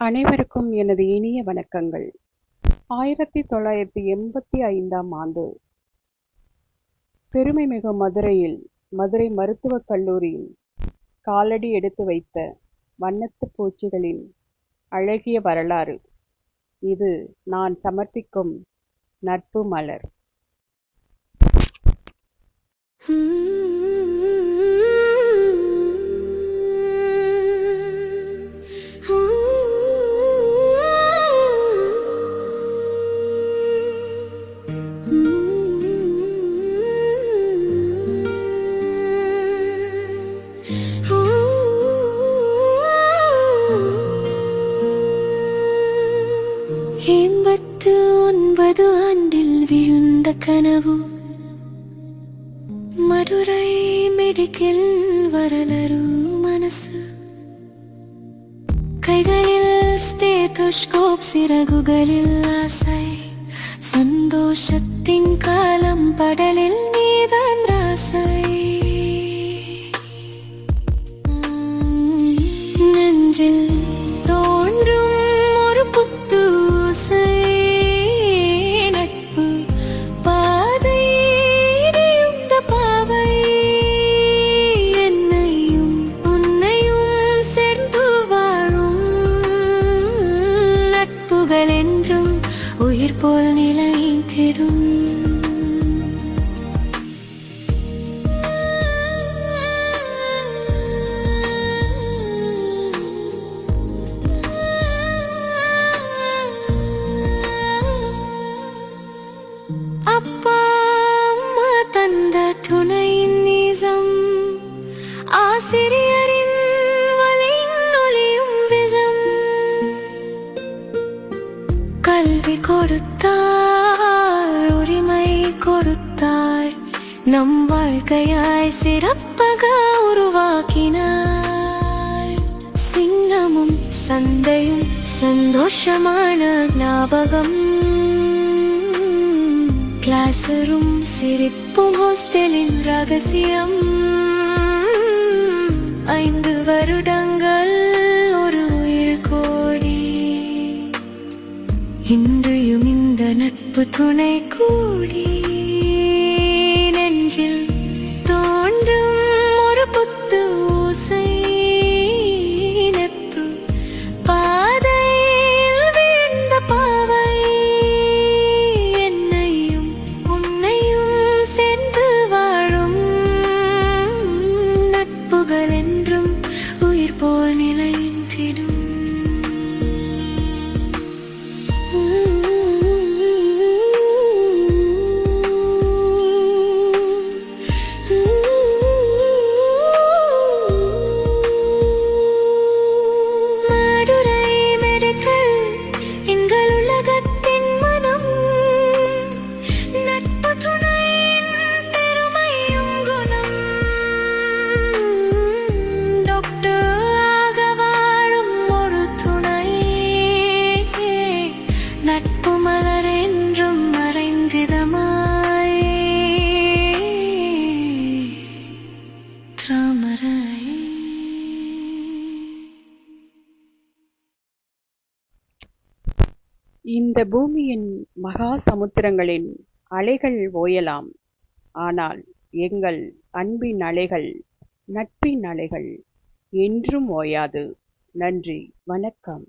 அனைவருக்கும் எனது இனிய வணக்கங்கள். ஆயிரத்தி தொள்ளாயிரத்தி எண்பத்தி ஐந்தாம் ஆண்டு பெருமைமிகு மதுரையில் மதுரை மருத்துவக் கல்லூரியில் காலடி எடுத்து வைத்த வண்ணத்து பூச்சிகளின் அழகிய வரலாறு. இது நான் சமர்ப்பிக்கும் நட்பு மலர். எண்பத்து ஒன்பது ஆண்டில் விழுந்த கனவு. மதுரை மெடிக்கல் வரலரு மனசு. கைகளில் ஸ்டேதோஸ்கோப் சிறகுகளில் ஆசை. சந்தோஷத்தின் காலம் படலில் நீதான் ராசை. உயிர் போல் நிலைத்திடும். கல்வி கொடுத்தாள் உரிமை கொடுத்தாள் நம் வாழ்க்கையாய் சிறப்பாக உருவாக்கினார். சிங்கமும் சந்தையும் சந்தோஷமான ஞாபகம். கிளாஸரும் சிரிப்பும் ஹாஸ்டலின் ரகசியம். நட்பு துணை கூடி நெஞ்சில் தோன்றும் ஒரு புத்து ஊசை நட்பு பாதையில் வீழ்ந்த பாவை என்னையும் உன்னையும் சேர்ந்து வாழும் நட்புகள் என்றும் உயிர் போல் இந்த பூமியின் மகா சமுத்திரங்களின் அலைகள் ஓயலாம். ஆனால் எங்கள் அன்பின் அலைகள் நட்பின் அலைகள் என்றும் ஓயாது. நன்றி வணக்கம்.